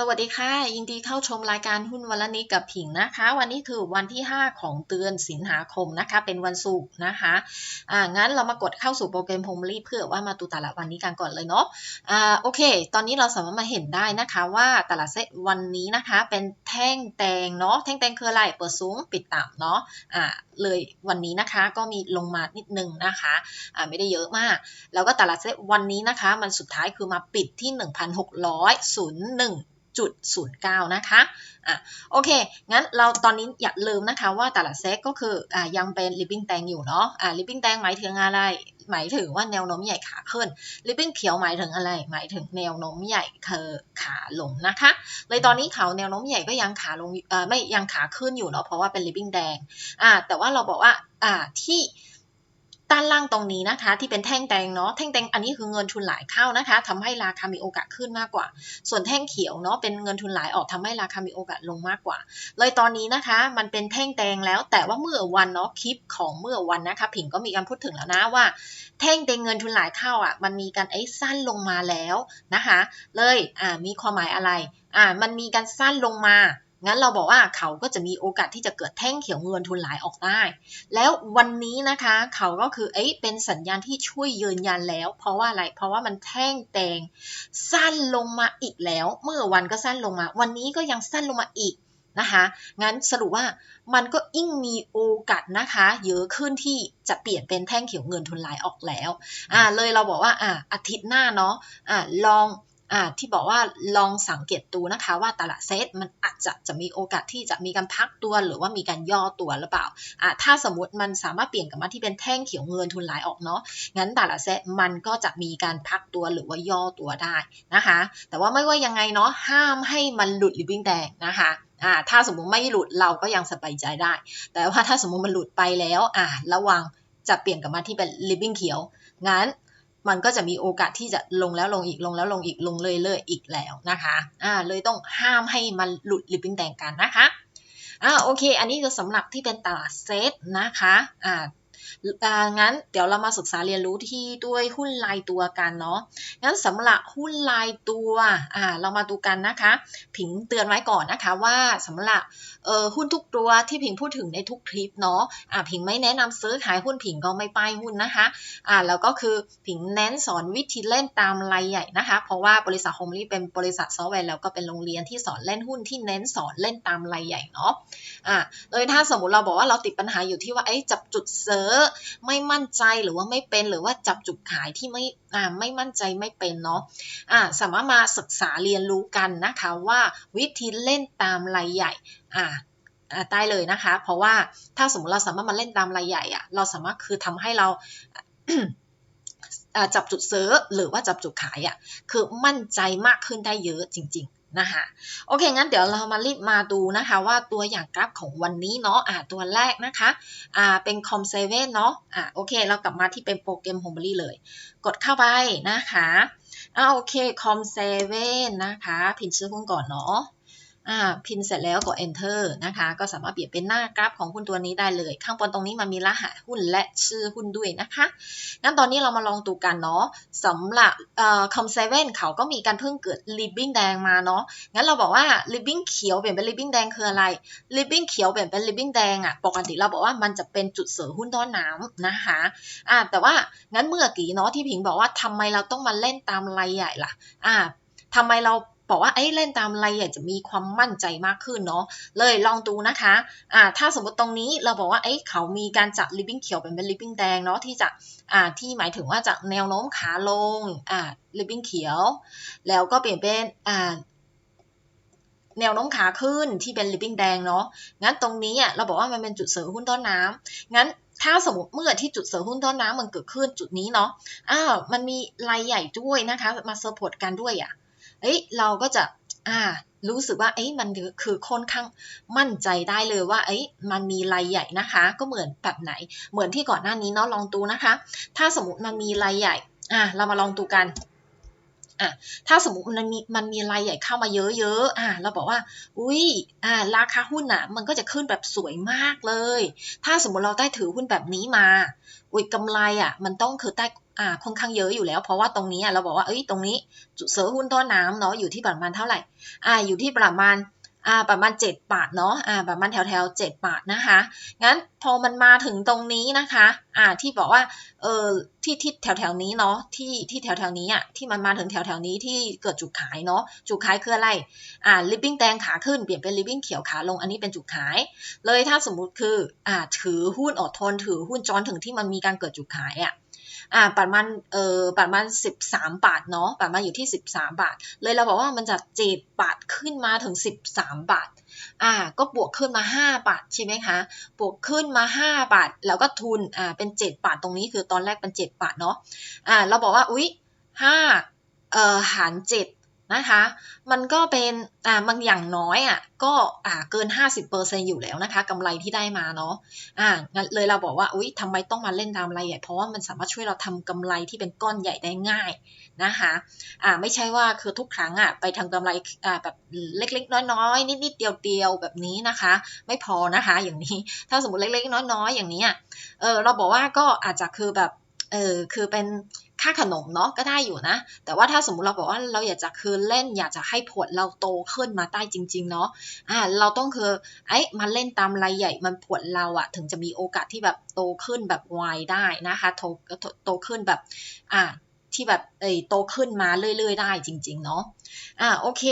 สวัสดีค่ะ ยินดีเข้าชมรายการหุ้นวันละนิดกับผิงนะคะ วันนี้คือวันที่ 5 ของเดือนสิงหาคมนะคะ เป็นวันศุกร์นะคะอ่างั้นเรามากดเข้าสู่โปรแกรมโฮมรีเพื่อว่ามาดูตลาดวันนี้กันก่อนเลยเนาะอ่าโอเค ตอนนี้เราสามารถมาเห็นได้นะคะว่าตลาดเซตวันนี้นะคะ เป็นแท่งแดงเนาะแท่งแดงคืออะไรเปิดสูงปิดต่ำเนาะอ่าเลยวันนี้นะคะก็มีลงมานิดนึงนะคะอ่าไม่ได้เยอะมาก แล้วก็ตลาดเซตวันนี้นะคะ มันสุดท้ายคือมาปิดที่ 1,600 0 1 จุดศูนย์เก้านะคะอะโอเค งั้นเราตอนนี้อย่าลืมนะคะว่าแต่ละเซกก็คืออ่ายังเป็น living tank อยู่เนาะอ่า living tank หมายถึงอะไร หมายถึงว่าแนวโน้มใหญ่ขาขึ้น living เขียวหมายถึงอะไร หมายถึงแนวโน้มใหญ่คือขาลงนะคะ เลยตอนนี้เขาแนวโน้มใหญ่ก็ยังขาลงอ่อไม่ยังขาขึ้นอยู่เนาะเพราะว่าเป็น living แดงอ่าแต่ว่าเราบอกว่าอ่าที่ ด้านล่างตรงนี้นะคะที่เป็นแท่งแดงเนาะแท่งแดงอันนี้คือเงินทุนหลายเข้านะคะทำให้ราคามีโอกาสขึ้นมากกว่า ส่วนแท่งเขียวเนาะเป็นเงินทุนหลายออกทำให้ราคามีโอกาสลงมากกว่า เลยตอนนี้นะคะ มันเป็นแท่งแดงแล้ว แต่ว่าเมื่อวันเนาะคลิปของเมื่อวันนะคะ ผิงก็มีการพูดถึงแล้วนะว่า แท่งแดงเงินทุนหลายเข้าอะมันมีการไอ้สั้นลงมาแล้วนะคะ เลยอ่ามีความหมายอะไรอ่ามันมีการสั้นลงมา งั้นเราบอกว่าเขาก็จะมีโอกาสที่จะเกิดแท่งเขียวเงินทุนหลายออกได้ แล้ววันนี้นะคะ เขาก็คือเอ้ยเป็นสัญญาณที่ช่วยยืนยันแล้ว เพราะว่าอะไร เพราะว่ามันแท่งแดงสั้นลงมาอีกแล้ว เมื่อวันก็สั้นลงมา วันนี้ก็ยังสั้นลงมาอีกนะคะ งั้นสรุปว่ามันก็ยิ่งมีโอกาสนะคะ เยอะขึ้นที่จะเปลี่ยนเป็นแท่งเขียวเงินทุนหลายออกแล้ว อ่าเลยเราบอกว่าอ่าอาทิตย์หน้าเนาะอ่าลอง ที่บอกว่าลองสังเกตดูนะคะว่าตลาดเซตมันอาจจะจะมีโอกาสที่จะมีการพักตัวหรือว่ามีการย่อตัวหรือเปล่าอ่าถ้าสมมติมันสามารถเปลี่ยนกลับมาที่เป็นแท่งเขียวเงินทุนหลายออกเนาะงั้นตลาดเซตมันก็จะมีการพักตัวหรือว่าย่อตัวได้นะคะ แต่ว่าไม่ว่ายังไงเนาะห้ามให้มันหลุดหริบบิ้งแดงนะคะอ่าถ้าสมมุติไม่หลุดเราก็ยังสบายใจได้ แต่ว่าถ้าสมมุติมันหลุดไปแล้วอ่าระวังจะเปลี่ยนกลับมาที่เป็นริบบิ้งเขียว งั้น มันก็จะมีโอกาสที่จะลงแล้วลงอีกลงแล้วลงอีกลงเลยเลยอีกแล้วนะคะอ่าเลยต้องห้ามให้มันหลุดริบบิ้งแตงกันนะคะอ่าโอเค อันนี้จะสำหรับที่เป็นตลาดเซตนะคะอ่า งั้นเดี๋ยวเรามาศึกษาเรียนรู้ที่ด้วยหุ้นรายตัวกันเนาะ งั้นสำหรับหุ้นรายตัวอ่าเรามาดูกันนะคะ ผิงเตือนไว้ก่อนนะคะว่าสำหรับเอ่อหุ้นทุกตัวที่ผิงพูดถึงในทุกคลิปเนาะอ่าผิงไม่แนะนำซื้อขายหุ้นผิงก็ไม่ป้ายหุ้นนะคะอ่าแล้วก็คือผิงเน้นสอนวิธีเล่นตามรายใหญ่นะคะ เพราะว่าบริษัทโฮมลี่เป็นบริษัทซอฟต์แวร์แล้วก็เป็นโรงเรียนที่สอนเล่นหุ้นที่เน้นสอนเล่นตามรายใหญ่เนาะอ่าเลยถ้าสมมติเราบอกว่าเราติดปัญหาอยู่ที่ว่าไอ้จับจุดเซิร์อร์ไม่มั่นใจหรือว่าไม่เป็นหรือว่าจับจุดขายที่ไม่อ่าไม่มั่นใจไม่เป็นเนาะอ่าสามารถมาศึกษาเรียนรู้กันนะคะว่าวิธีเล่นตามรายใหญ่อ่าได้เลยนะคะ เพราะว่าถ้าสมมติเราสามารถมาเล่นตามรายใหญ่อะเราสามารถคือทำให้เราจับจุดซื้อหรือว่าจับจุดขายอะคือมั่นใจมากขึ้นได้เยอะจริงๆ นะคะโอเค งั้นเดี๋ยวเรามารีบมาดูนะคะว่าตัวอย่างกราฟของวันนี้เนาะอ่าตัวแรกนะคะอ่าเป็นคอมเซเว่นเนาะอ่าโอเค เรากลับมาที่เป็นโปรแกรมโฮมบรีเลย กดเข้าไปนะคะอ่าโอเคคอมเซเว่นนะคะ พิมพ์ชื่อหุ้นก่อนเนาะ พินเสร็จแล้วกด enter นะคะ ก็สามารถเปลี่ยนเป็นหน้ากราฟของหุ้นตัวนี้ได้เลย ข้างบนตรงนี้มันมีรหัสหุ้นและชื่อหุ้นด้วยนะคะ งั้นตอนนี้เรามาลองดูกันเนาะสำหรับคอมเซเว่นเขาก็มีการเพิ่งเกิดริบบิ้งแดงมาเนาะ งั้นเราบอกว่าริบบิ้งเขียวเปลี่ยนเป็นริบบิ้งแดงคืออะไรริบบิ้งเขียวเปลี่ยนเป็นริบบิ้งแดงอะปกติเราบอกว่ามันจะเป็นจุดเสริมหุ้นต้นน้ำนะคะอ่าแต่ว่างั้นเมื่อกี้เนาะที่ผิงบอกว่าทำไมเราต้องมาเล่นตามรายใหญ่ล่ะอ่าทำไมเรา บอกว่าไอ้เล่นตามอะไรอยากจะมีความมั่นใจมากขึ้นเนาะเลยลองดูนะคะอ่าถ้าสมมติตรงนี้เราบอกว่าไอ้เขามีการจัดริบบิ้งเขียวเป็นเป็นริบบิ้งแดงเนาะที่จะอ่าที่หมายถึงว่าจากแนวโน้มขาลงอ่าริบบิ้งเขียว แล้วก็เปลี่ยนเป็นอ่าแนวโน้มขาขึ้นที่เป็นริบบิ้งแดงเนาะงั้นตรงนี้อะเราบอกว่ามันเป็นจุดเสริมหุ้นต้นน้ำงั้นถ้าสมมติเมื่อที่จุดเสริมหุ้นต้นน้ำมันเกิดขึ้นจุดนี้เนาะ อ้าว มันมีรายใหญ่ด้วยนะคะ มาเซอร์พอร์ตกันด้วยอะ เอ้ยเราก็จะอ่ารู้สึกว่าเอ้ยมันคือค่อนข้างมั่นใจได้เลยว่าเอ้ยมันมีรายใหญ่นะคะ ก็เหมือนแบบไหน เหมือนที่ก่อนหน้านี้เนาะลองดูนะคะ ถ้าสมมติมันมีรายใหญ่อ่าเรามาลองดูกันอะถ้าสมมติมันมีมันมีรายใหญ่เข้ามาเยอะๆอ่าเราบอกว่า อุ้ยอ่าราคาหุ้นอะมันก็จะขึ้นแบบสวยมากเลย ถ้าสมมติเราได้ถือหุ้นแบบนี้มา อุ้ยกำไรอะมันต้องคือได้ อ่าค่อนข้างเยอะอยู่แล้ว เพราะว่าตรงนี้เราบอกว่าเอ้ยตรงนี้เสือหุ้นต้นน้ำเนาะอยู่ที่ประมาณเท่าไหร่อ่าอยู่ที่ประมาณอ่าประมาณ 7 บาทเนาะอ่าประมาณแถวแถวๆ7บาทนะคะงั้นพอมันมาถึงตรงนี้นะคะอ่าที่บอกว่าเออที่ที่แถวแถวๆนี้เนาะที่ที่แถวแถวๆนี้อะที่มันมาถึงแถวแถวๆนี้ที่เกิดจุดขายเนาะจุดขายคืออะไรอ่าลิปปิ้งแดงขาขึ้นเปลี่ยนเป็นลิปปิ้งเขียวขาลงอันนี้เป็นจุดขาย เลยถ้าสมมุติคืออ่าถือหุ้นอดทนถือหุ้นจอนถึงที่มันมีการเกิดจุดขายอะ อ่าประมาณเอ่อประมาณสิบสามบาทเนาะประมาณอยู่ที่สิบสามบาท เลยเราบอกว่ามันจากเจ็ดบาทขึ้นมาถึงสิบาทอ่าก็บวกขึ้นมา 5 บาทใช่ไหมคะ บวกขึ้นมา 5 บาท แล้วก็ทุนอ่าเป็น 7 บาทตรงนี้คือตอนแรกเป็น 7 บาทเนาะอ่าเราบอกว่าอุ๊ย5เอ่อหาร 7 นะคะ มันก็เป็นอ่ามันอย่างน้อยอะก็อ่าเกิน 50%อยู่แล้วนะคะกำไรที่ได้มาเนาะอ่าเลยเราบอกว่าอุ๊ยทำไมต้องมาเล่นตามรายใหญ่เพราะว่ามันสามารถช่วยเราทำกำไรที่เป็นก้อนใหญ่ได้ง่ายนะคะอ่าไม่ใช่ว่าคือทุกครั้งอะไปทำกำไรอ่าแบบเล็กๆ น้อยๆนิดๆเดียวๆแบบนี้นะคะ ไม่พอนะคะอย่างนี้ถ้าสมมติเล็กๆ น้อยๆอย่างนี้อะเออเราบอกว่าก็อาจจะคือแบบเออคือเป็น ค่าขนมเนาะก็ได้อยู่นะ แต่ว่าถ้าสมมุติเราบอกว่าเราอยากจะคืนเล่นอยากจะให้ผลเราโตขึ้นมาได้จริง ๆ เนาะอ่าเราต้องคือไอ้มาเล่นตามรายใหญ่มันผลเราอะถึงจะมีโอกาสที่แบบโตขึ้นแบบไวได้นะคะโตโตโตขึ้นแบบอ่าที่แบบเอยโตขึ้นมาเรื่อย ๆ ได้จริง ๆ เนาะอ่าโอเค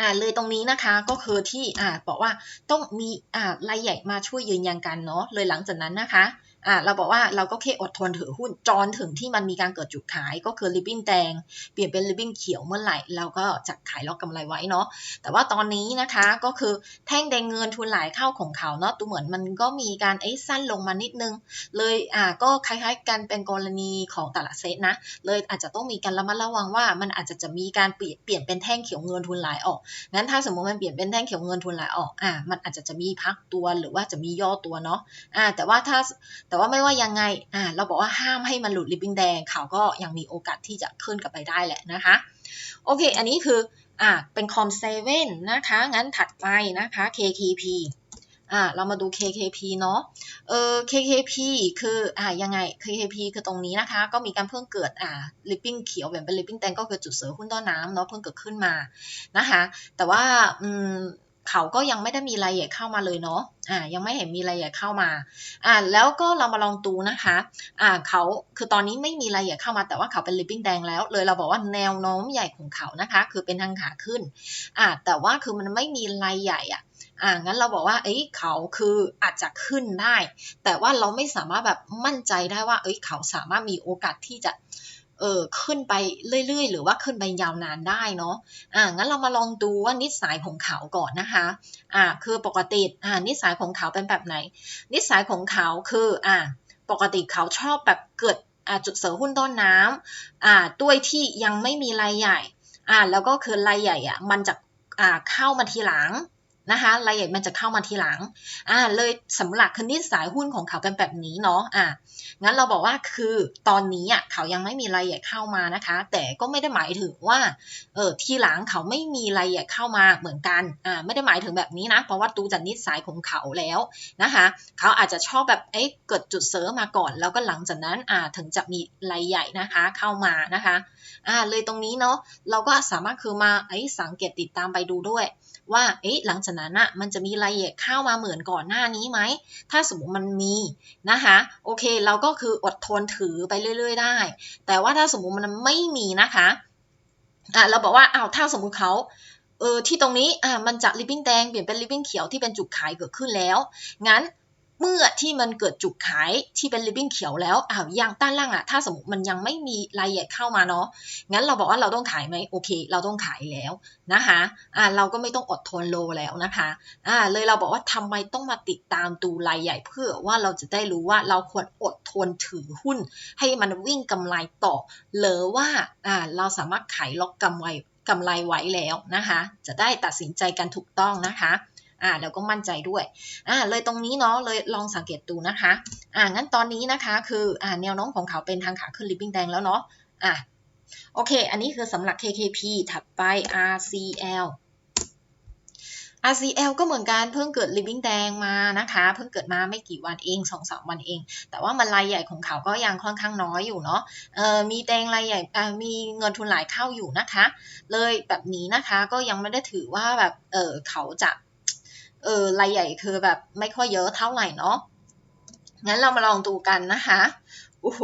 อ่าเลยตรงนี้นะคะก็คือที่อ่าบอกว่าต้องมีอ่ารายใหญ่มาช่วยยืนยันกันเนาะเลยหลังจากนั้นนะคะ อ่าเราบอกว่าเราก็แค่อดทนถือหุ้นจนถึงที่มันมีการเกิดจุดขายก็คือริบบิ้นแดง เปลี่ยนเป็นริบบิ้นเขียวเมื่อไหร่ เราก็จะขายล็อกกำไรไว้เนาะแต่ว่าตอนนี้นะคะก็คือแท่งแดงเงินทุนไหลเข้าของเขาเนาะดูเหมือนมันก็มีการไอ้สั้นลงมานิดนึง เลยอ่าก็คล้ายๆกันเป็นกรณีของตลาดเซตนะเลยอาจจะต้องมีการระมัดระวังว่ามันอาจจะจะมีการเปลี่ยนเป็นแท่งเขียวเงินทุนไหลออกงั้นถ้าสมมติมันเปลี่ยนเป็นแท่งเขียวเงินทุนไหลออกอ่ามันอาจจะจะมีพักตัวหรือว่าจะมีย่อตัวเนาะอ่าแต่ว่าถ้าแต่ว่าไม่ว่ายังไงอ่าเราบอกว่าห้ามให้มันหลุดริบบิ้งแดงเขาก็ยังมีโอกาสที่จะขึ้นกลับไปได้แหละนะคะ โอเค อันนี้คืออ่าเป็นคอมเซเว่นนะคะ งั้นถัดไปนะคะ KKP อ่าเรามาดู KKP เนาะ เออ KKP คืออ่ายังไง KKP คือตรงนี้นะคะ ก็มีการเพิ่งเกิดอ่าลิปปิ้งเขียวแบบเป็นลิปปิ้งแดงก็คือจุดเสือหุ้นต้นน้ำเนาะเพิ่งเกิดขึ้นมานะคะ แต่ว่าอืม เขาก็ยังไม่ได้มีรายละเอียดเข้ามาเลยเนาะอ่ายังไม่เห็นมีรายละเอียดเข้ามาอ่าแล้วก็เรามาลองดูนะคะอ่าเขาคือตอนนี้ไม่มีรายละเอียดเข้ามาแต่ว่าเขาเป็นลิปปิ้งแดงแล้ว เลยเราบอกว่าแนวโน้มใหญ่ของเขานะคะ คือเป็นทางขาขึ้นอ่าแต่ว่าคือมันไม่มีรายใหญ่อะอ่างั้นเราบอกว่า เอ้ยเขาคืออาจจะขึ้นได้ แต่ว่าเราไม่สามารถแบบมั่นใจได้ว่า เอ้ยเขาสามารถมีโอกาสที่จะ เออขึ้นไปเรื่อยๆ หรือว่าขึ้นไปยาวนานได้เนาะอ่างั้นเรามาลองดูว่านิสัยของเขาก่อนนะคะอ่าคือปกติอ่านิสัยของเขาเป็นแบบไหน นิสัยของเขาคืออ่าปกติเขาชอบแบบเกิดอ่าจุดเสือหุ้นต้นน้ำอ่าด้วยที่ยังไม่มีรายใหญ่อ่าแล้วก็คือรายใหญ่อะมันจะอ่าเข้ามาทีหลัง นะคะรายใหญ่มันจะเข้ามาทีหลังอ่าเลยสำหรับคือนิสัยหุ้นของเขาเป็นแบบนี้เนาะอ่างั้นเราบอกว่าคือตอนนี้อะเขายังไม่มีรายใหญ่เข้ามานะคะ แต่ก็ไม่ได้หมายถึงว่าเออทีหลังเขาไม่มีรายใหญ่เข้ามาเหมือนกันอ่าไม่ได้หมายถึงแบบนี้นะเพราะว่าดูจากนิสัยของเขาแล้วนะคะเขาอาจจะชอบแบบเอ้เกิดจุดเสริมมาก่อน แล้วก็หลังจากนั้นอ่าถึงจะมีรายใหญ่นะคะเข้ามานะคะอ่าเลยตรงนี้เนาะเราก็สามารถคือมาไอ้สังเกตติดตามไปดูด้วย ว่าเอ๊ะหลังจากนั้นอะมันจะมีรายละเอียดเข้ามาเหมือนก่อนหน้านี้ไหม ถ้าสมมติมันมีนะคะ โอเคเราก็คืออดทนถือไปเรื่อย ๆ ได้ แต่ว่าถ้าสมมติมันไม่มีนะคะอะเราบอกว่าอ้าวถ้าสมมุติเขาเออที่ตรงนี้อ่ามันจากริบบิ้งแดงเปลี่ยนเป็นริบบิ้งเขียวที่เป็นจุดขายเกิดขึ้นแล้ว งั้น เมื่อที่มันเกิดจุดขายที่เป็นริบบิ้งเขียวแล้วอ้าวยังด้านล่างอะถ้าสมมติมันยังไม่มีรายละเอียดเข้ามาเนาะงั้นเราบอกว่าเราต้องขายไหมโอเค เราต้องขายแล้วนะคะอ่าเราก็ไม่ต้องอดทนโลแล้วนะคะอ่าเลยเราบอกว่าทำไมต้องมาติดตามดูรายใหญ่เพื่อว่าเราจะได้รู้ว่าเราควรอดทนถือหุ้น ให้มันวิ่งกำไรต่อหรือว่าอ่าเราสามารถขายล็อกกำไรกำไรไว้แล้วนะคะ จะได้ตัดสินใจกันถูกต้องนะคะ อ่าแล้วก็มั่นใจด้วยอ่าเลยตรงนี้เนาะเลยลองสังเกตดูนะคะอ่างั้นตอนนี้นะคะคืออ่าแนวโน้มของเขาเป็นทางขาขึ้นริบบิ้งแดงแล้วเนาะอ่าโอเค อันนี้คือสำหรับ KKP ถัดไป RCL RCL ก็เหมือนกันเพิ่งเกิด living แดงมานะคะ เพิ่งเกิดมาไม่กี่วันเองสองสามวันเอง แต่ว่ามันรายใหญ่ของเขาก็ยังค่อนข้างน้อยอยู่เนาะเออมีแดงรายใหญ่มีเงินทุนหลายเข้าอยู่นะคะ เลยแบบนี้นะคะก็ยังไม่ได้ถือว่าแบบเออเขาจะ เออรายใหญ่คือแบบไม่ค่อยเยอะเท่าไหร่เนาะงั้นเรามาลองดูกันนะคะโอ้โห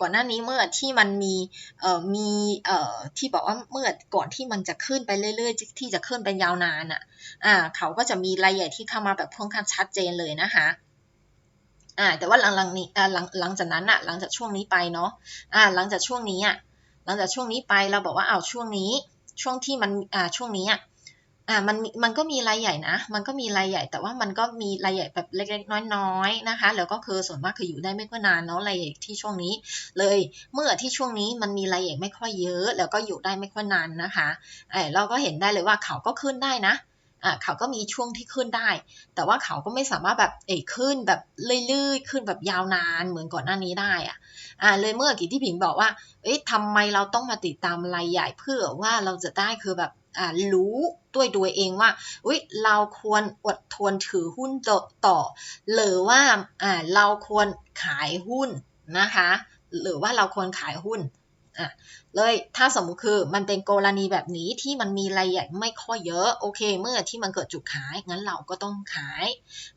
ก่อนหน้านี้เมื่อที่มันมี เอ่อ มี เอ่อ ที่บอกว่าเมื่อก่อนที่มันจะขึ้นไปเรื่อยๆ ที่จะขึ้นเป็นยาวนานอะ อ่า เขาก็จะมีรายใหญ่ที่เข้ามาแบบค่อนข้างชัดเจนเลยนะคะ อ่า แต่ว่าหลังๆนี้ อ่า หลังหลังจากนั้นอะ หลังจากช่วงนี้ไปเนาะ อ่า หลังจากช่วงนี้อะ หลังจากช่วงนี้ไปเราบอกว่าเอาช่วงนี้ ช่วงที่มัน อ่า ช่วงนี้อะ อ่ามันมันก็มีรายใหญ่นะ มันก็มีรายใหญ่ แต่ว่ามันก็มีรายใหญ่แบบเล็กๆ น้อยๆนะคะ แล้วก็คือส่วนมากคืออยู่ได้ไม่ค่อยนานเนาะรายใหญ่ที่ช่วงนี้ เลยเมื่อที่ช่วงนี้มันมีรายใหญ่ไม่ค่อยเยอะ แล้วก็อยู่ได้ไม่ค่อยนานนะคะเออเราก็เห็นได้เลยว่าเขาก็ขึ้นได้นะอ่าเขาก็มีช่วงที่ขึ้นได้ แต่ว่าเขาก็ไม่สามารถแบบเอ้ขึ้นแบบเรื่อยๆขึ้นแบบยาวนานเหมือนก่อนหน้านี้ได้อะอ่าเลยเมื่อกี้ที่ผิงบอกว่า เอ๊ะทำไมเราต้องมาติดตามรายใหญ่เพื่อว่าเราจะได้คือแบบ รู้ด้วยตัวเองว่าอุยเราควรอดทนถือหุ้นต่อ หรือว่าเราควรขายหุ้นนะคะ หรือว่าเราควรขายหุ้นอะเลยถ้าสมมติคือมันเป็นกรณีแบบนี้ที่มันมีรายใหญ่ไม่ค่อยเยอะโอเค เมื่อที่มันเกิดจุดขายงั้นเราก็ต้องขาย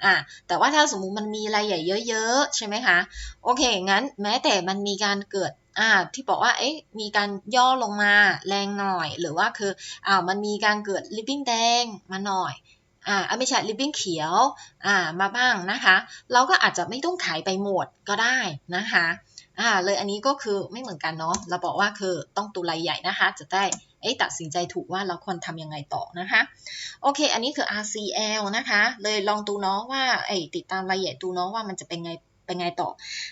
อะแต่ว่าถ้าสมมุติมันมีรายใหญ่เยอะๆใช่ไหมคะโอเคงั้นแม้แต่มันมีการเกิด อ่าที่บอกว่าเอ๊ะมีการย่อลงมาแรงหน่อย หรือว่าคืออ่ามันมีการเกิดลิปปิ้งแดงมาหน่อยอ่าไม่ใช่ลิปปิ้งเขียวอ่ามาบ้างนะคะ เราก็อาจจะไม่ต้องขายไปหมดก็ได้นะคะอ่าเลยอันนี้ก็คือไม่เหมือนกันเนาะเราบอกว่าคือต้องตัวรายใหญ่นะคะ จะได้เอ้ตัดสินใจถูกว่าเราควรทำยังไงต่อนะคะ โอเค อันนี้คือ RCL นะคะ เลยลองดูเนาะว่าไอ้ติดตามรายใหญ่ดูเนาะว่ามันจะเป็นไง เป็นไงต่อ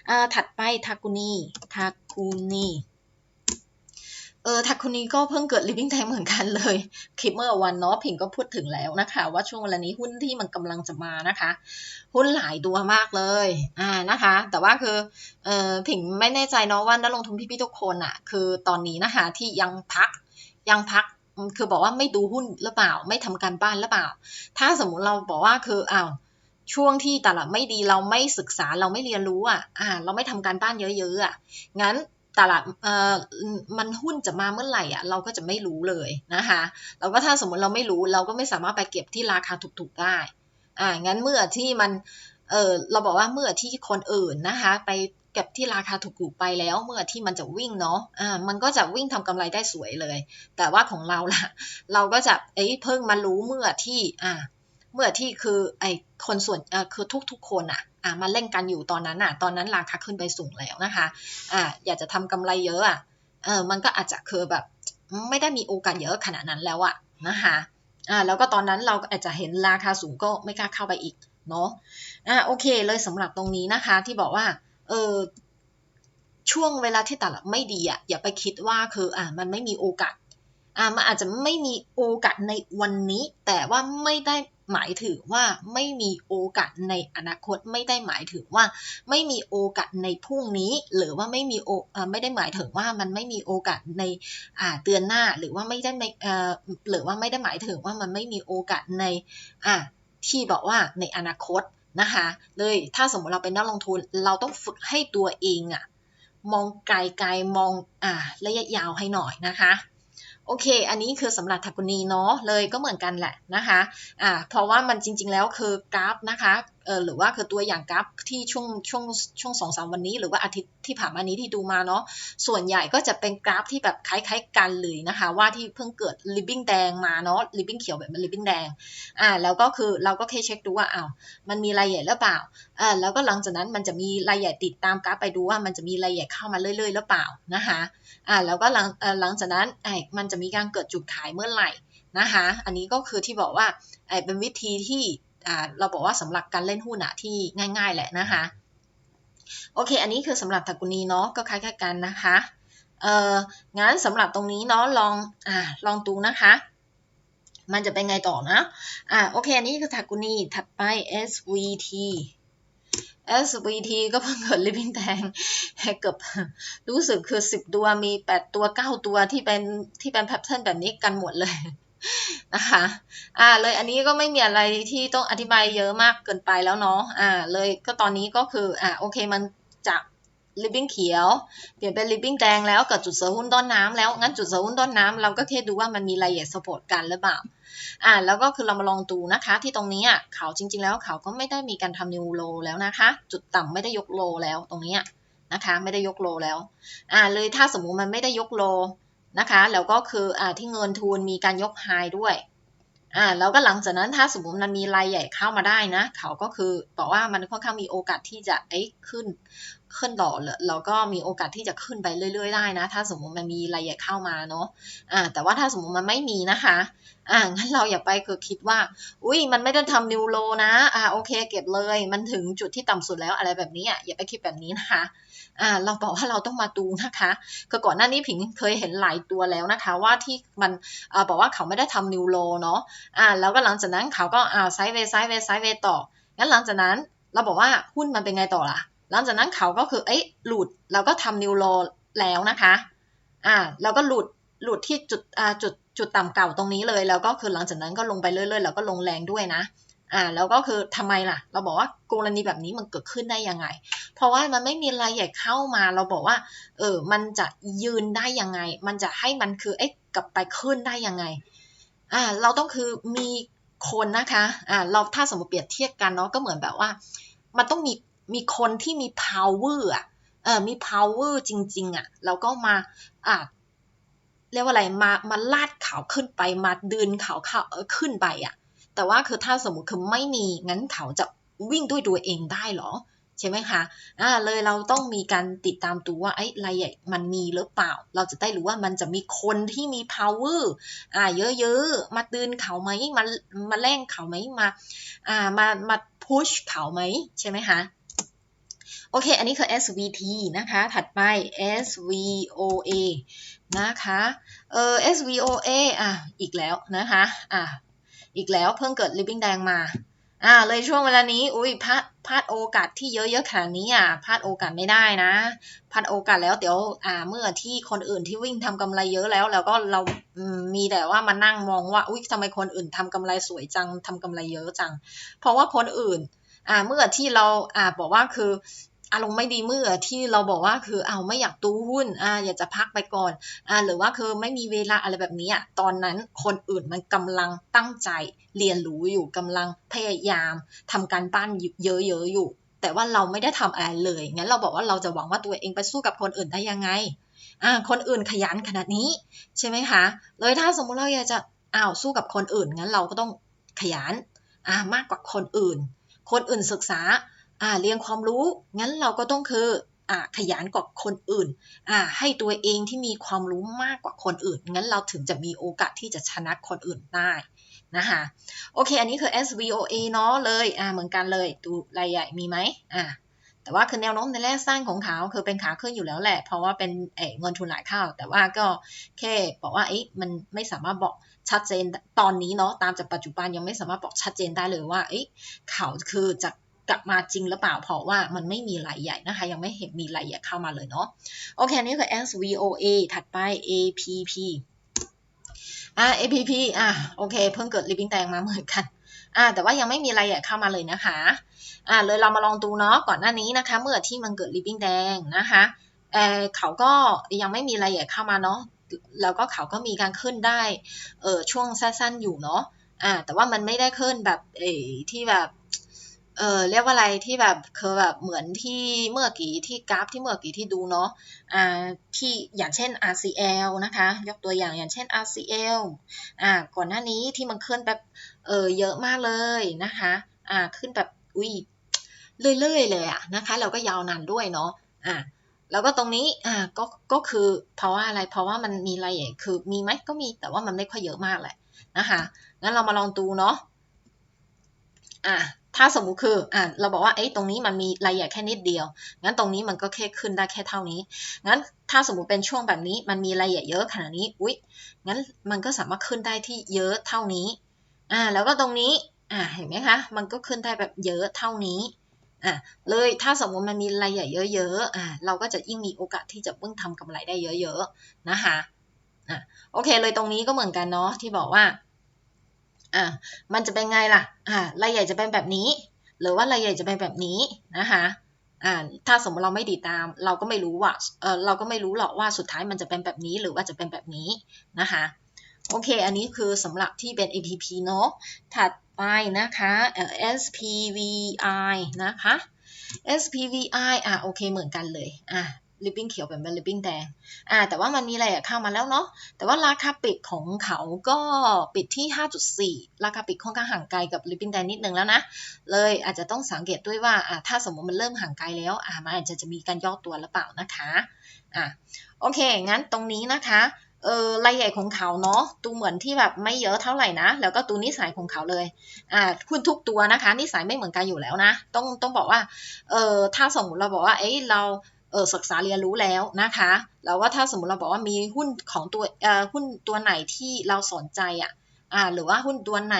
อถัดไปทากุนีทากุนีเออทักคนนี้ก็เพิ่งเกิด living time เหมือนกันเลย คลิปเมื่อวันเนาะพิงก็พูดถึงแล้วนะคะ ว่าช่วงเวลานี้หุ้นที่มันกำลังจะมานะคะ หุ้นหลายตัวมากเลยอ่านะคะ แต่ว่าคือเออพิงไม่แน่ใจเนาะว่านักลงทุนพี่ๆทุกคนอะคือตอนนี้นะคะที่ยังพักยังพักคือบอกว่าไม่ดูหุ้นหรือเปล่า ไม่ทำการบ้านหรือเปล่า ถ้าสมมุติเราบอกว่าคืออ้าว ช่วงที่ตลาดไม่ดีเราไม่ศึกษาเราไม่เรียนรู้อะอ่า เราไม่ทำการบ้านเยอะๆอะงั้นตลาดเอ่อมันหุ้นจะมาเมื่อไหร่อะเราก็จะไม่รู้เลยนะคะเราก็ถ้าสมมติเราไม่รู้เราก็ไม่สามารถไปเก็บที่ราคาถูกๆได้อ่างั้นเมื่อที่มันเออเราบอกว่าเมื่อที่คนอื่นนะคะ ไปเก็บที่ราคาถูกๆไปแล้ว เมื่อที่มันจะวิ่งเนาะอ่ามันก็จะวิ่งทำกำไรได้สวยเลย แต่ว่าของเราล่ะ เราก็จะเอ้ยเพิ่งมารู้เมื่อที่อ่า เมื่อที่คือไอคนส่วนคือทุกๆคนอะอะมาเล่นกันอยู่ตอนนั้นอะตอนนั้นราคาขึ้นไปสูงแล้วนะคะอะอยากจะทำกำไรเยอะอะเออมันก็อาจจะคือแบบไม่ได้มีโอกาสเยอะขนาดนั้นแล้วอะนะคะอ่าแล้วก็ตอนนั้นเราอาจจะเห็นราคาสูงก็ไม่กล้าเข้าไปอีกเนาะอ่าโอเคเลยสำหรับตรงนี้นะคะที่บอกว่าเออช่วงเวลาที่ตลาดไม่ดีอะอย่าไปคิดว่าคืออ่ามันไม่มีโอกาส อ่ามันอาจจะไม่มีโอกาสในวันนี้ แต่ว่าไม่ได้หมายถึงว่าไม่มีโอกาสในอนาคต ไม่ได้หมายถึงว่า ไม่มีโอกาสในพรุ่งนี้ หรือว่าไม่มีโอไม่ได้หมายถึงว่ามันไม่มีโอกาสในอ่าเดือนหน้า หรือว่าไม่ได้ไม่หรือว่าไม่ได้หมายถึงว่ามันไม่มีโอกาสในอ่าที่บอกว่าในอนาคตนะคะเลยถ้าสมมติเราเป็นนักลงทุนเราต้องฝึกให้ตัวเองอะมองไกลๆมองอ่าระยะยาวให้หน่อยนะคะ โอเค อันนี้คือสำหรับทักุนีเนาะเลยก็เหมือนกันแหละนะคะอ่าเพราะว่ามันจริง ๆ แล้วคือกราฟนะคะ หรือว่าคือตัวอย่างกราฟที่ช่วงช่วงช่วงสองสามวันนี้ หรือว่าอาทิตย์ที่ผ่านมานี้ที่ดูมาเนาะส่วนใหญ่ก็จะเป็นกราฟที่แบบคล้ายๆกันเลยนะคะ ว่าที่เพิ่งเกิดริบบิ้งแดงมาเนาะริบบิ้งเขียวแบบมันริบบิ้งแดงอ่าแล้วก็คือเราก็แค่เช็คดูว่าอ้าวมันมีรายใหญ่หรือเปล่าอ่าแล้วก็หลังจากนั้นมันจะมีรายใหญ่ติดตามกราฟไปดูว่ามันจะมีรายใหญ่เข้ามาเรื่อยๆหรือเปล่านะคะอ่าแล้วก็หลังหลังจากนั้นไอ้มันจะมีการเกิดจุดขายเมื่อไหร่นะคะ อันนี้ก็คือที่บอกว่าไอ้เป็นวิธีที่ เราบอกว่าสำหรับการเล่นหุ้นอะที่ง่ายๆแหละนะคะ โอเค อันนี้คือสำหรับตะกุนีเนาะก็คล้ายๆกันนะคะ เอองั้นสำหรับตรงนี้เนาะลองอ่าลองดูนะคะ มันจะเป็นไงต่อนะ อ่าโอเค อันนี้คือทากุนีถัดไป SVT SVT ก็เพิ่งเกิดลิฟ i ิ g แ a งเกือบรู้สึกคือ 10 ตัวมี 8 ตัว 9 ตัวที่เป็นที่เป็นแพทเทิร์นแบบนี้กันหมดเลย นะคะอ่าเลยอันนี้ก็ไม่มีอะไรที่ต้องอธิบายเยอะมากเกินไปแล้วเนาะอ่าเลยก็ตอนนี้ก็คืออ่าโอเคมันจากลิบบิ้งเขียวเปลี่ยนเป็นลิบบิ้งแดงแล้วกับจุดเสือหุ้นต้นน้ำแล้วงั้นจุดเสือหุ้นต้นน้ำเราก็แค่ดูว่ามันมีรายละเอียดสปอร์ตกันหรือเปล่าอ่าแล้วก็คือเรามาลองดูนะคะ ที่ตรงนี้อะเขาจริง ๆ แล้วเขาก็ไม่ได้มีการทำนิวโลแล้วนะคะ จุดต่ำไม่ได้ยกโลแล้วตรงนี้นะคะ ไม่ได้ยกโลแล้วอ่าเลยถ้าสมมุติมันไม่ได้ยกโล นะคะ แล้วก็คืออ่าที่เงินทุนมีการยกไฮด้วยอ่าแล้วก็หลังจากนั้นถ้าสมมติมันมีรายใหญ่เข้ามาได้นะ เขาก็คือบอกว่ามันค่อนข้างมีโอกาสที่จะเอ้ขึ้นขึ้นต่อแล้วก็มีโอกาสที่จะขึ้นไปเรื่อย ๆ ได้นะ ถ้าสมมติมันมีรายใหญ่เข้ามาเนาะอ่าแต่ว่าถ้าสมมติมันไม่มีนะคะอ่างั้นเราอย่าไปคือคิดว่า อุ้ยมันไม่ได้ทำนิวโลนะอ่าโอเค เก็บเลย มันถึงจุดที่ต่ำสุดแล้วอะไรแบบนี้อะอย่าไปคิดแบบนี้นะคะ อ่าเราบอกว่าเราต้องมาดูนะคะคือก่อนหน้านี้ผิงเคยเห็นหลายตัวแล้วนะคะ ว่าที่มันอ่าบอกว่าเขาไม่ได้ทำนิวโลเนาะอ่าแล้วก็หลังจากนั้นเขาก็อ่าไซด์เวย์ไซด์เวย์ไซด์เวต่องั้นหลังจากนั้นเราบอกว่าหุ้นมันเป็นไงต่อล่ะ หลังจากนั้นเขาก็คือเอ้ยหลุดเราก็ทำนิวโลแล้วนะคะอ่าเราก็หลุดหลุดที่จุดอ่าจุดจุดต่ำเก่าตรงนี้เลย แล้วก็คือหลังจากนั้นก็ลงไปเรื่อยๆแล้วก็ลงแรงด้วยนะ อ่าแล้วก็คือทำไมล่ะ เราบอกว่ากรณีแบบนี้มันเกิดขึ้นได้ยังไง เพราะว่ามันไม่มีรายใหญ่เข้ามาเราบอกว่าเออมันจะยืนได้ยังไง มันจะให้มันคือเอ๊ะกลับไปขึ้นได้ยังไงอ่าเราต้องคือมีคนนะคะอ่าเราถ้าสมมติเปรียบเทียบกันเนาะก็เหมือนแบบว่า มันต้องมีมีคนที่มี power อะเออมี power จริง ๆ อะเราก็มาอ่าเรียกว่าอะไรมามาลาดเขาขึ้นไปมาดึนเขาเขาขึ้นไปอะ แต่ว่าคือถ้าสมมติคือไม่มีงั้นเขาจะวิ่งด้วยตัวเองได้หรอ ใช่ไหมคะอ่าเลยเราต้องมีการติดตามตัวว่าไอ้รายใหญ่มันมีหรือเปล่า เราจะได้รู้ว่ามันจะมีคนที่มี power อ่าเยอะๆ มาตืนเขาไหมมามาแร่งเขาไหมมาอ่ามามา push เขาไหมใช่ไหมคะโอเค อันนี้คือ SVT นะคะ ถัดไป SVOA นะคะ เออ SVOA อะ อีกแล้วนะคะ อะ อีกแล้วเพิ่งเกิดลิฟ i ิ g แดงมาอ่าเลยช่วงเวลานี้อุ้ยพลาดพลาดโอกาสที่เยอะๆขนาดนี้อะพลาดโอกาสไม่ได้นะพลาดโอกาสแล้วเดี๋ยวอ่าเมื่อที่คนอื่นที่วิ่งทำกำไรเยอะแล้ว แล้วก็เรามีแต่ว่ามานั่งมองว่าอุ้ยทำไมคนอื่นทำกำไรสวยจังทำกำไรเยอะจัง เพราะว่าคนอื่นอ่าเมื่อที่เราอ่าบอกว่าคือ อารมณ์ไม่ดีเมื่อที่เราบอกว่าคือเอาไม่อยากตู้หุ้นอ่าอยากจะพักไปก่อนอ่าหรือว่าคือไม่มีเวลาอะไรแบบนี้อะตอนนั้นคนอื่นมันกำลังตั้งใจเรียนรู้อยู่กำลังพยายามทำการบ้านเยอะๆอยู่ แต่ว่าเราไม่ได้ทำอะไรเลยงั้นเราบอกว่าเราจะหวังว่าตัวเองไปสู้กับคนอื่นได้ยังไงอ่าคนอื่นขยันขนาดนี้ใช่ไหมคะเลยถ้าสมมุติเราอยากจะอ้าวสู้กับคนอื่นงั้นเราก็ต้องขยันอ่ามากกว่าคนอื่น คนอื่นศึกษา อ่าเรียนความรู้ งั้นเราก็ต้องคืออ่าขยันกว่าคนอื่นอ่าให้ตัวเองที่มีความรู้มากกว่าคนอื่น งั้นเราถึงจะมีโอกาสที่จะชนะคนอื่นได้นะคะโอเค อันนี้คือ SVOA เนาะเลยอ่าเหมือนกันเลยดูรายใหญ่มีไหมอ่าแต่ว่าคือแนวโน้มในแรกสร้างของเขาคือเป็นขาขึ้นอยู่แล้วแหละ เพราะว่าเป็นเเงินทุนหลายเข้า แต่ว่าก็แค่บอกว่าเอ๊ะมันไม่สามารถบอกชัดเจนตอนนี้เนาะตามจากปัจจุบันยังไม่สามารถบอกชัดเจนได้เลยว่าเอ๊ะเขาคือจะ กลับมาจริงหรือเปล่า เพราะว่ามันไม่มีรายใหญ่นะคะ ยังไม่เห็นมีรายใหญ่เข้ามาเลยเนาะโอเค นี่คือ SVOA ถัดไป APP อ่า APP อะโอเค เพิ่งเกิดริบบิ้งแตงมาเหมือนกันอ่าแต่ว่ายังไม่มีรายใหญ่เข้ามาเลยนะคะอ่าเลยเรามาลองดูเนาะก่อนหน้านี้นะคะ เมื่อที่มันเกิดริบบิ้งแดงนะคะเออเขาก็ยังไม่มีรายใหญ่เข้ามาเนาะแล้วก็เขาก็มีการขึ้นได้เออช่วงสั้นๆอยู่เนาะอ่าแต่ว่ามันไม่ได้ขึ้นแบบเอที่แบบ เออเรียกว่าอะไรที่แบบคือแบบเหมือนที่เมื่อกี้ที่กราฟที่เมื่อกี้ที่ดูเนาะอ่าที่อย่างเช่น RCL นะคะ ยกตัวอย่างอย่างเช่น RCL อ่าก่อนหน้านี้ที่มันขึ้นแบบเออเยอะมากเลยนะคะอ่าขึ้นแบบอุ้ยเรื่อยๆเลยอะนะคะเราก็ยาวนานด้วยเนาะอ่าแล้วก็ตรงนี้อ่าก็ก็คือเพราะว่าอะไรเพราะว่ามันมีอะไรคือมีไหมก็มีแต่ว่ามันไม่ค่อยเยอะมากแหละนะคะงั้นเรามาลองดูเนาะอ่าถ้าสมมุติคืออ่าเราบอกว่าเอ้ตรงนี้มันมีรายละเอียดแค่นิดเดียว งั้นตรงนี้มันก็แค่ขึ้นได้แค่เท่านี้ งั้นถ้าสมมุติเป็นช่วงแบบนี้มันมีรายละเอียดเยอะขนาดนี้ อุ๊ย งั้นมันก็สามารถขึ้นได้ที่เยอะเท่านี้ อ่า แล้วก็ตรงนี้ อ่า เห็นไหมคะ มันก็ขึ้นได้แบบเยอะเท่านี้ อ่าเลยถ้าสมมติมันมีรายละเอียดเยอะๆ อ่า เราก็จะยิ่งมีโอกาสที่จะเพิ่งทำกำไรได้เยอะๆ นะคะ อ่า โอเค เลยตรงนี้ก็เหมือนกันเนาะที่บอกว่า อ่ามันจะเป็นไงล่ะอ่ารายใหญ่จะเป็นแบบนี้ หรือว่ารายใหญ่จะเป็นแบบนี้นะคะอ่าถ้าสมมติเราไม่ติดตาม เราก็ไม่รู้ว่าเออเราก็ไม่รู้หรอกว่าสุดท้ายมันจะเป็นแบบนี้หรือว่าจะเป็นแบบนี้นะคะโอเค อันนี้คือสำหรับที่เป็น APP เนาะถัดไปนะคะเอ่อ SPVI นะคะ SPVI อะโอเคเหมือนกันเลยอะ ลิปปิ้งเขียวเป็นลิปปิ้งแดงอ่าแต่ว่ามันมีอะไรเข้ามาแล้วเนาะแต่ว่าราคาปิดของเขาก็ปิดที่ 5.4 ราคาปิดค่อนข้างห่างไกลกับลิปปิ้งแดงนิดนึงแล้วนะ เลยอาจจะต้องสังเกตด้วยว่าอ่าถ้าสมมติมันเริ่มห่างไกลแล้วอ่ามันอาจจะจะมีการย่อตัวหรือเปล่านะคะอะโอเค งั้นตรงนี้นะคะเออรายใหญ่ของเขาเนาะดูเหมือนที่แบบไม่เยอะเท่าไหร่นะ แล้วก็ตัวนิสัยของเขาเลยอ่าคุณทุกตัวนะคะ นิสัยไม่เหมือนกันอยู่แล้วนะ ต้องต้องบอกว่าเออถ้าสมมติเราบอกว่าเอ้ยเรา เออศึกษาเรียนรู้แล้วนะคะแล้วว่าถ้าสมมติเราบอกว่ามีหุ้นของตัวเอ่อหุ้นตัวไหนที่เราสนใจอะอ่าหรือว่าหุ้นตัวไหน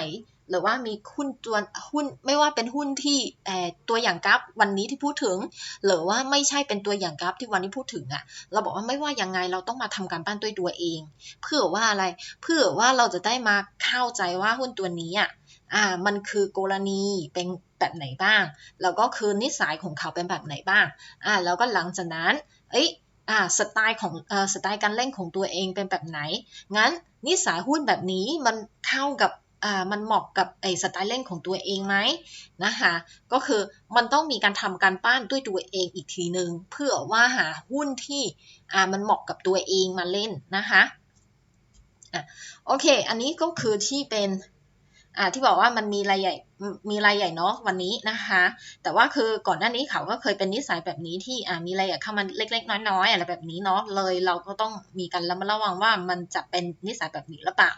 หรือว่ามีหุ้นตัวหุ้นไม่ว่าเป็นหุ้นที่เอ่อตัวอย่างกราฟวันนี้ที่พูดถึง หรือว่าไม่ใช่เป็นตัวอย่างกราฟที่วันนี้พูดถึงอะเราบอกว่าไม่ว่ายังไงเราต้องมาทำการบ้านด้วยตัวเอง เพื่อว่าอะไรเพื่อว่าเราจะได้มาเข้าใจว่าหุ้นตัวนี้อะอ่ามันคือกรณีเป็น แบบไหนบ้าง แล้วก็คือนิสัยของเขาเป็นแบบไหนบ้างอ่าแล้วก็หลังจากนั้นเอ้ยอ่าสไตล์ของเอ่อสไตล์การเล่นของตัวเองเป็นแบบไหน งั้นนิสัยหุ้นแบบนี้มันเข้ากับอ่ามันเหมาะกับไอ้สไตล์เล่นของตัวเองไหมนะคะก็คือมันต้องมีการทำการบ้านด้วยตัวเองอีกทีหนึ่งเพื่อว่าหาหุ้นที่อ่ามันเหมาะกับตัวเองมาเล่นนะคะอะโอเค อันนี้ก็คือที่เป็น ที่บอกว่ามันมีรายใหญ่มีรายใหญ่เนาะวันนี้นะคะ แต่ว่าคือก่อนหน้านี้เขาก็เคยเป็นนิสัยแบบนี้ที่มีรายใหญ่เข้ามาเล็ก ๆ น้อยๆอะไรแบบนี้เนาะเลยเราก็ต้องมีการระมัดระวังว่ามันจะเป็นนิสัยแบบนี้หรือเปล่า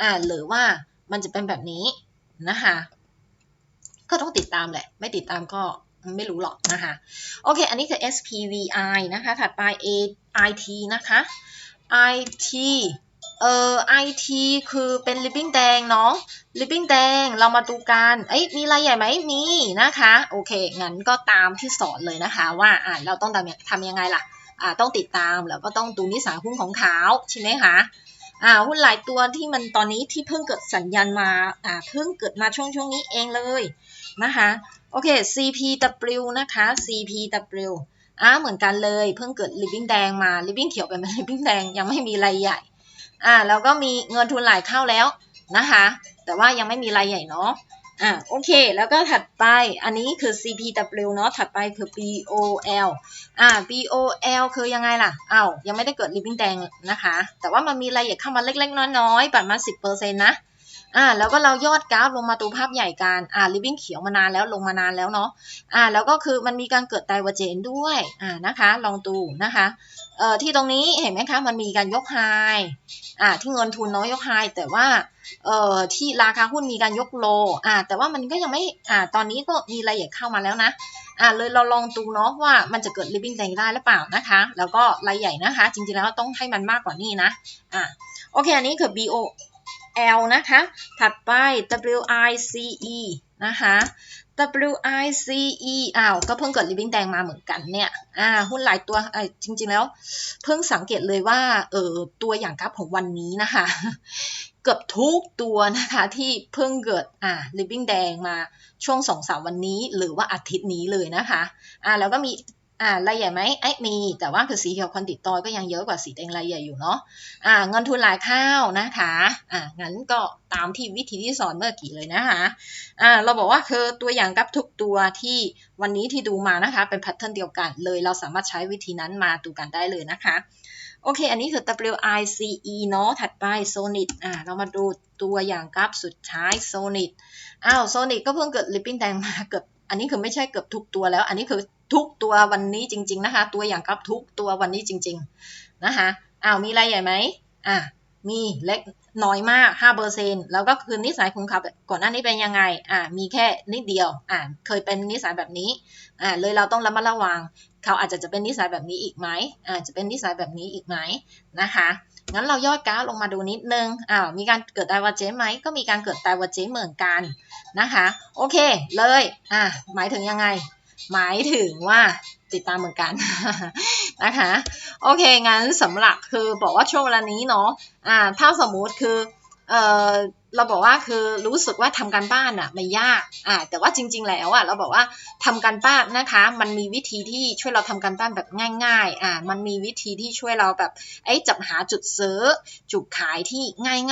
อ่าหรือว่ามันจะเป็นแบบนี้นะคะก็ต้องติดตามแหละ ไม่ติดตามก็ไม่รู้หรอกนะคะ โอเค อันนี้คือ SPVI นะคะ ถัดไป AIT นะคะ IT เอ่อ IT คือเป็น Living แดงเนาะ Living แดงเรามาดูกัน เอ้ยมีรายใหญ่ไหมมีนะคะ โอเค งั้นก็ตามที่สอนเลยนะคะ ว่าอ่าเราต้องทำทำยังไงล่ะ อ่า ต้องติดตาม แล้วก็ต้องดูนิสัยหุ้นของเขาใช่ไหมคะ อ่า หุ้นหลายตัวที่มันตอนนี้ที่เพิ่งเกิดสัญญาณมา อ่า เพิ่งเกิดมาช่วงช่วงนี้เองเลยนะคะ โอเค CPW นะคะ CPW อ่า เหมือนกันเลย เพิ่งเกิด Living แดงมา Living เขียวเป็น Living แดง ยังไม่มีรายใหญ่ อ่าแล้วก็มีเงินทุนไหลเข้าแล้วนะคะ แต่ว่ายังไม่มีรายใหญ่เนาะอ่าโอเค แล้วก็ถัดไปอันนี้คือ CPW เนาะถัดไปคือ BOL อ่า BOL คือยังไงล่ะอ้าวยังไม่ได้เกิด living แดงนะคะ แต่ว่ามันมีรายละเอียดเข้ามาเล็กๆ น้อยๆประมาณ10%นะ อ่าแล้วก็เรายอดกราฟลงมาตัวภาพใหญ่กันอ่า living เขียวมานานแล้วลงมานานแล้วเนาะอ่าแล้วก็คือมันมีการเกิดไดเวอร์เจนด้วยอ่านะคะลองดูนะคะเอ่อที่ตรงนี้เห็นไหมคะมันมีการยกไฮอ่าที่เงินทุนน้อยยกไฮแต่ว่าเอ่อที่ราคาหุ้นมีการยกโลอ่าแต่ว่ามันก็ยังไม่อ่าตอนนี้ก็มีรายละเอียดเข้ามาแล้วนะอ่าเลยเราลองดูเนาะว่ามันจะเกิด living แดงได้หรือเปล่านะคะ แล้วก็รายใหญ่นะคะ จริงๆแล้วต้องให้มันมากกว่านี้นะอ่าโอเคอันนี้คือ L นะคะ ถัดไป WICE นะคะ WICE อ้าว ก็เพิ่งเกิด living แดงมาเหมือนกันเนี่ย อ่า หุ้นหลายตัวเออจริง ๆ แล้ว เพิ่งสังเกตเลยว่า เออตัวอย่างกราฟของวันนี้นะคะ เกือบทุกตัวนะคะที่เพิ่งเกิด อ่า living แดงมาช่วงสองสามวันนี้ หรือว่าอาทิตย์นี้เลยนะคะ อ่า แล้วก็มี อ่า รายใหญ่ไหมไอ้มี แต่ว่าคือสีเขียวคอนติดตอยก็ยังเยอะกว่าสีแดงรายใหญ่อยู่เนาะ อ่า เงินทุนหลายข้าวนะคะ อ่า งั้นก็ตามที่วิธีที่สอนเมื่อกี้เลยนะคะ อ่า เราบอกว่าคือตัวอย่างกับทุกตัวที่วันนี้ที่ดูมานะคะ เป็นแพทเทิร์นเดียวกันเลย เราสามารถใช้วิธีนั้นมาดูกันได้เลยนะคะ โอเค อันนี้คือ WICE เนาะ ถัดไป Sonit อ่า เรามาดูตัวอย่างกราฟสุดท้าย Sonit อ้าว Sonit ก็เพิ่งเกิด Lipping แดงมาเกือบ อันนี้คือไม่ใช่เกือบทุกตัวแล้ว อันนี้คือ ทุกตัววันนี้จริง ๆนะคะ ตัวอย่างกราฟทุกตัววันนี้จริง ๆนะคะอ้าวมีรายใหญ่ไหมอ่ามีเล็กน้อยมาก 5%แล้วก็คือนิสัยของเขาก่อนหน้านี้เป็นยังไง อ่า มีแค่นิดเดียว อ่า เคยเป็นนิสัยแบบนี้ อ่า เลยเราต้องระมัดระวัง เขาอาจจะจะเป็นนิสัยแบบนี้อีกไหมอ่า จะเป็นนิสัยแบบนี้อีกไหมนะคะ งั้นเราย่อก้าลงมาดูนิดนึง อ้าว มีการเกิดไดวอร์เจไหม ก็มีการเกิดไดวอร์เจเหมือนกันนะคะ โอเค เลย อ่า หมายถึงยังไง หมายถึงว่าติดตามเหมือนกันนะคะ โอเค งั้นสำหรับคือบอกว่าช่วงเวลานี้เนาะอ่าถ้าสมมุติคือเออเราบอกว่าคือรู้สึกว่าทำการบ้านอะไม่ยากอ่าแต่ว่าจริง ๆ แล้วอะเราบอกว่าทำการบ้านนะคะ มันมีวิธีที่ช่วยเราทำการบ้านแบบง่าย ๆอ่ามันมีวิธีที่ช่วยเราแบบไอ้จับหาจุดซื้อ จุดขายที่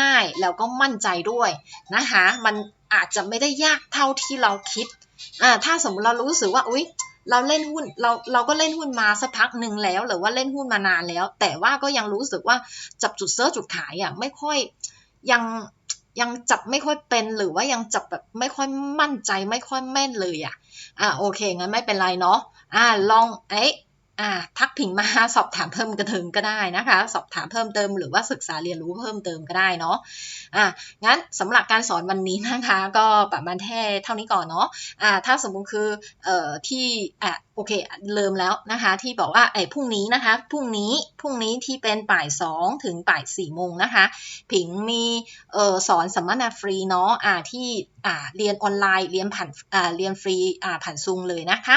ง่าย ๆ แล้วก็มั่นใจด้วยนะคะ มัน อาจจะไม่ได้ยากเท่าที่เราคิดอ่าถ้าสมมติเรารู้สึกว่าอุ๊ยเราเล่นหุ้นเราเราก็เล่นหุ้นมาสักพักหนึ่งแล้ว หรือว่าเล่นหุ้นมานานแล้ว แต่ว่าก็ยังรู้สึกว่าจับจุดเซิร์ชจุดขายอะไม่ค่อยยังยังจับไม่ค่อยเป็นหรือว่ายังจับแบบไม่ค่อยมั่นใจไม่ค่อยแม่นเลยอะอ่าโอเคงั้นไม่เป็นไรเนาะอ่าลองเอ๊ะ ทักผิงมาสอบถามเพิ่มกระเทิงก็ได้นะคะ สอบถามเพิ่มเติมหรือว่าศึกษาเรียนรู้เพิ่มเติมก็ได้เนาะอ่างั้นสำหรับการสอนวันนี้นะคะ ก็ประมาณแค่เท่านี้ก่อนเนาะอ่าถ้าสมมุติคือเอ่อที่อะ โอเคเริ่มแล้วนะคะที่บอกว่าไอ้พรุ่งนี้นะคะพรุ่งนี้พรุ่งนี้ที่เป็นป่ายสองถึงป่ายสี่โมงนะคะ ผิงมีเอ่อสอนสัมมนาฟรีเนาะอ่าที่อ่าเรียนออนไลน์เรียนผ่านอ่าเรียนฟรีอ่าผ่านซูงเลยนะคะ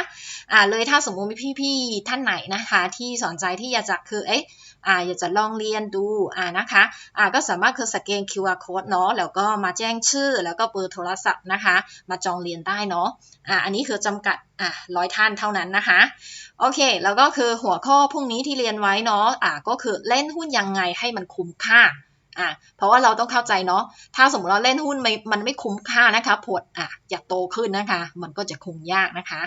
อ่าเลยถ้าสมมุติมีพี่ๆท่านไหนนะคะ ที่สนใจที่อยากจะคือเอ๊ะ อ่าอยากจะลองเรียนดูอ่านะคะอ่าก็สามารถคือสแกน QR code เนาะแล้วก็มาแจ้งชื่อแล้วก็เบอร์โทรศัพท์นะคะ มาจองเรียนได้เนาะอ่าอันนี้คือจำกัดอ่าร้อยท่านเท่านั้นนะคะโอเค แล้วก็คือหัวข้อพรุ่งนี้ที่เรียนไว้เนาะอ่าก็คือเล่นหุ้นยังไงให้มันคุ้มค่าอ่าเพราะว่าเราต้องเข้าใจเนาะ ถ้าสมมติเราเล่นหุ้นไม่มันไม่คุ้มค่านะคะผลอะอยากโตขึ้นนะคะ มันก็จะคงยากนะคะ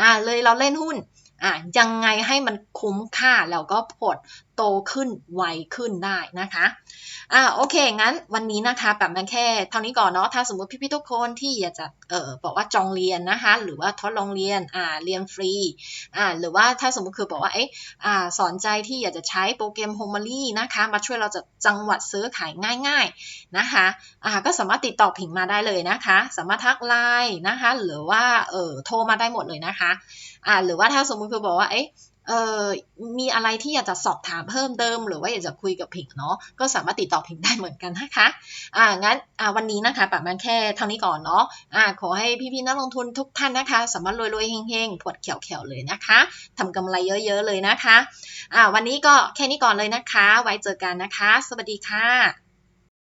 อ่าเลยเราเล่นหุ้นอ่ายังไงให้มันคุ้มค่าแล้วก็ผล โตขึ้นไวขึ้นได้นะคะอ่าโอเค งั้นวันนี้นะคะแบบมันแค่เท่านี้ก่อนเนาะถ้าสมมติพี่ๆทุกคนที่อยากจะเอ่อบอกว่าจองเรียนนะคะ หรือว่าทดลองเรียนอ่าเรียนฟรีอ่าหรือว่าถ้าสมมติคือบอกว่าเอ๊ะอ่าสอนใจที่อยากจะใช้โปรแกรม h o m e r y นะคะมาช่วยเราจะจังหวัดซื้อขายง่าย ๆนะคะอ่าก็สามารถติดต่อผิงมาได้เลยนะคะ สามารถทักไลน์นะคะ หรือว่าเอ่อโทรมาได้หมดเลยนะคะอ่าหรือว่าถ้าสมมติคือบอกว่าเอ๊ะ เอ่อมีอะไรที่อยากจะสอบถามเพิ่มเติม หรือว่าอยากจะคุยกับผิงเนาะก็สามารถติดต่อผิงได้เหมือนกันนะคะอ่างั้นอ่าวันนี้นะคะประมาณแค่เท่านี้ก่อนเนาะอ่าขอให้พี่ๆนักลงทุนทุกท่านนะคะ สามารถรวยๆเฮงๆผดเขียวๆเลยนะคะทำกำไรเยอะๆเลยนะคะอ่าวันนี้ก็แค่นี้ก่อนเลยนะคะ ไว้เจอกันนะคะ สวัสดีค่ะ